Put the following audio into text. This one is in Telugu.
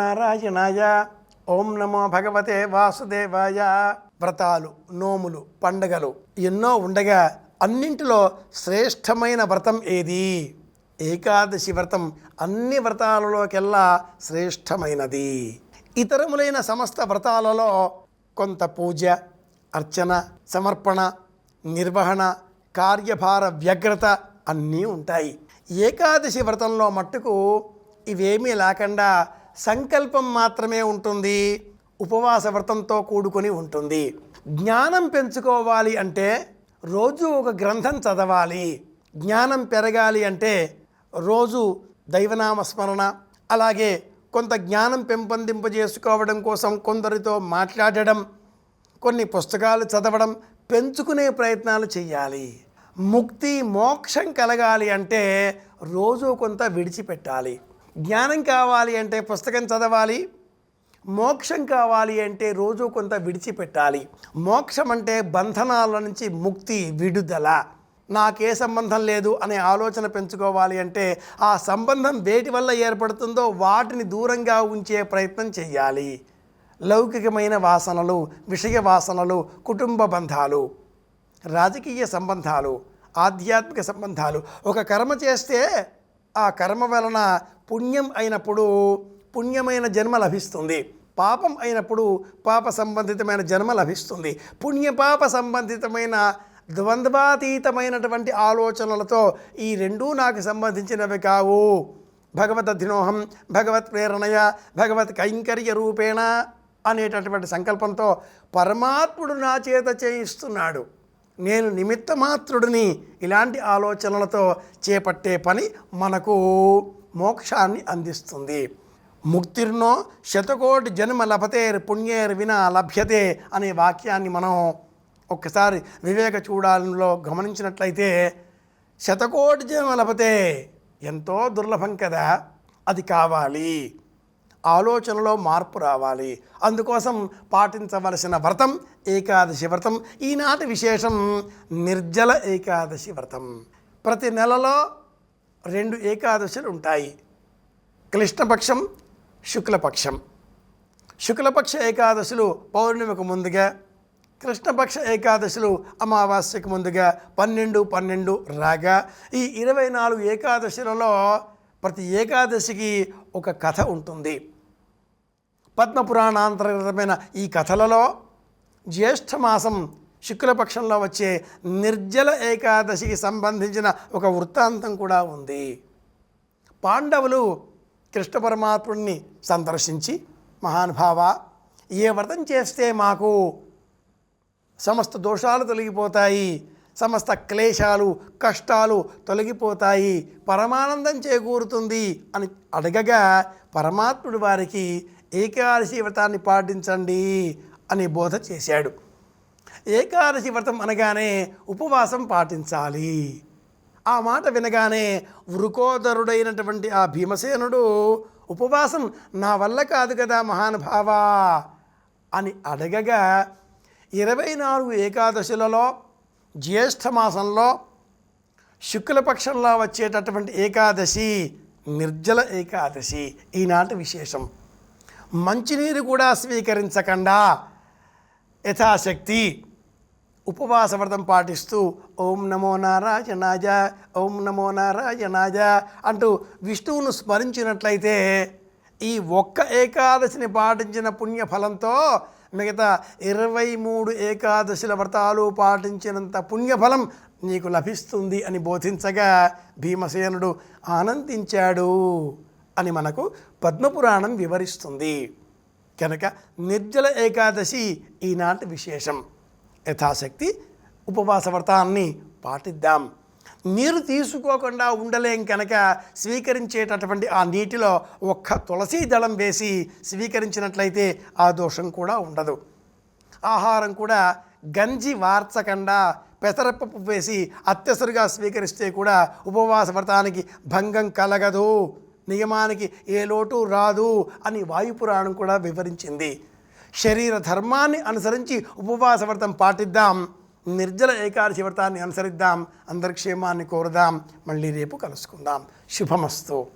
నారాయణాయ. ఓం నమో భగవతే వాసుదేవాయ. వ్రతాలు నోములు పండగలు ఎన్నో ఉండగా అన్నింటిలో శ్రేష్టమైన వ్రతం ఏది? ఏకాదశి వ్రతం అన్ని వ్రతాలలోకెల్లా శ్రేష్టమైనది. ఇతరములైన సమస్త వ్రతాలలో కొంత పూజ అర్చన సమర్పణ నిర్వహణ కార్యభార వ్యగ్రత అన్నీ ఉంటాయి. ఏకాదశి వ్రతంలో మట్టుకు ఇవేమీ లేకుండా సంకల్పం మాత్రమే ఉంటుంది ఉపవాస వ్రతంతో కూడుకొని ఉంటుంది. జ్ఞానం పెంచుకోవాలి అంటే రోజు ఒక గ్రంథం చదవాలి. జ్ఞానం పెరగాలి అంటే రోజు దైవనామ స్మరణ అలాగే కొంత జ్ఞానం పెంపొందింపజేసుకోవడం కోసం కొందరితో మాట్లాడడం కొన్ని పుస్తకాలు చదవడం పెంచుకునే ప్రయత్నాలు చేయాలి ముక్తి మోక్షం కలగాలి అంటే రోజు కొంత విడిచిపెట్టాలి. జ్ఞానం కావాలి అంటే పుస్తకం చదవాలి మోక్షం కావాలి అంటే రోజు కొంత విడిచిపెట్టాలి. మోక్షం అంటే బంధనాల నుంచి ముక్తి విడుదల. నాకే సంబంధం లేదు అనే ఆలోచన పెంచుకోవాలి అంటే ఆ సంబంధం వేటి వల్ల ఏర్పడుతుందో వాటిని దూరంగా ఉంచే ప్రయత్నం చేయాలి లౌకికమైన వాసనలు విషయ వాసనలు కుటుంబ బంధాలు రాజకీయ సంబంధాలు ఆధ్యాత్మిక సంబంధాలు. ఒక కర్మ చేస్తే ఆ కర్మ వలన పుణ్యం అయినప్పుడు పుణ్యమైన జన్మ లభిస్తుంది. పాపం అయినప్పుడు పాప సంబంధితమైన జన్మ లభిస్తుంది. పుణ్యపాప సంబంధితమైన ద్వంద్వాతీతమైనటువంటి ఆలోచనలతో ఈ రెండూ నాకు సంబంధించినవి కావు. భగవత్ అధినోహం భగవత్ ప్రేరణయ భగవత్ కైంకర్య రూపేణ అనేటటువంటి సంకల్పంతో పరమాత్ముడు నా చేత చేయిస్తున్నాడు. నేను నిమిత్తమాత్రుడిని ఇలాంటి ఆలోచనలతో చేపట్టే పని మనకు మోక్షాన్ని అందిస్తుంది. ముక్తిర్నో శతకోటి జన్మ లభతేర్ పుణ్యేర్ వినా లభ్యతే అనే వాక్యాన్ని మనం ఒక్కసారి వివేక చూడాలలో గమనించినట్లయితే శతకోటి జన్మ లభతే ఎంతో దుర్లభం కదా అది కావాలి. ఆలోచనలో మార్పు రావాలి. అందుకోసం పాటించవలసిన వ్రతం ఏకాదశి వ్రతం ఈనాటి విశేషం నిర్జల ఏకాదశి వ్రతం. ప్రతి నెలలో రెండు ఏకాదశులు ఉంటాయి. క్లిష్టపక్షం శుక్లపక్షం. శుక్లపక్ష ఏకాదశులు పౌర్ణమికి ముందుగా కృష్ణపక్ష ఏకాదశులు అమావాస్యకు ముందుగా పన్నెండు పన్నెండు రాగా ఈ ఇరవై నాలుగు ఏకాదశులలో ప్రతి ఏకాదశికి ఒక కథ ఉంటుంది. పద్మపురాణాంతర్గతమైన ఈ కథలలో జ్యేష్ఠమాసం శుక్లపక్షంలో వచ్చే నిర్జల ఏకాదశికి సంబంధించిన ఒక వృత్తాంతం కూడా ఉంది. పాండవులు కృష్ణ పరమాత్ముడిని సందర్శించి మహానుభావ ఏ వ్రతం చేస్తే మాకు సమస్త దోషాలు తొలగిపోతాయి. సమస్త క్లేశాలు కష్టాలు తొలగిపోతాయి. పరమానందం చేకూరుతుంది అని అడగగా పరమాత్ముడు వారికి ఏకాదశి వ్రతాన్ని పాటించండి అని బోధ చేశాడు. ఏకాదశి వ్రతం అనగానే ఉపవాసం పాటించాలి. ఆ మాట వినగానే వృకోదరుడైనటువంటి ఆ భీమసేనుడు ఉపవాసం నా వల్ల కాదు కదా మహానుభావా అని అడగగా ఇరవై నాలుగు ఏకాదశులలో జ్యేష్ఠ మాసంలో శుక్లపక్షంలో వచ్చేటటువంటి ఏకాదశి నిర్జల ఏకాదశి ఈనాటి విశేషం. మంచినీరు కూడా స్వీకరించకుండా. యథాశక్తి. ఉపవాస వ్రతం పాటిస్తూ ఓం నమో నారాయణాజ ఓం నమో నారాయణాజ అంటూ విష్ణువును స్మరించినట్లయితే ఈ ఒక్క ఏకాదశిని పాటించిన పుణ్యఫలంతో మిగతా ఇరవై మూడు ఏకాదశుల వ్రతాలు పాటించినంత పుణ్యఫలం నీకు లభిస్తుంది అని బోధించగా భీమసేనుడు ఆనందించాడు అని మనకు పద్మపురాణం వివరిస్తుంది. కనుక నిర్జల ఏకాదశి ఈనాటి విశేషం. యథాశక్తి ఉపవాస వ్రతాన్ని పాటిద్దాం. నీరు తీసుకోకుండా ఉండలేం కనుక స్వీకరించేటటువంటి ఆ నీటిలో ఒక్క తులసీ దళం వేసి స్వీకరించినట్లయితే ఆ దోషం కూడా ఉండదు. ఆహారం కూడా గంజి వార్చకుండా పెసరపప్పు వేసి అత్యసరుగా స్వీకరిస్తే కూడా ఉపవాస వ్రతానికి భంగం కలగదు నియమానికి ఏ లోటు రాదు అని వాయుపురాణం కూడా వివరించింది. శరీర ధర్మాన్ని అనుసరించి ఉపవాస వ్రతం పాటిద్దాం. నిర్జల ఏకాదశి వ్రతాన్ని అనుసరిద్దాం అందరి క్షేమాన్ని కోరుదాం. మళ్ళీ రేపు కలుసుకుందాం. శుభమస్తు.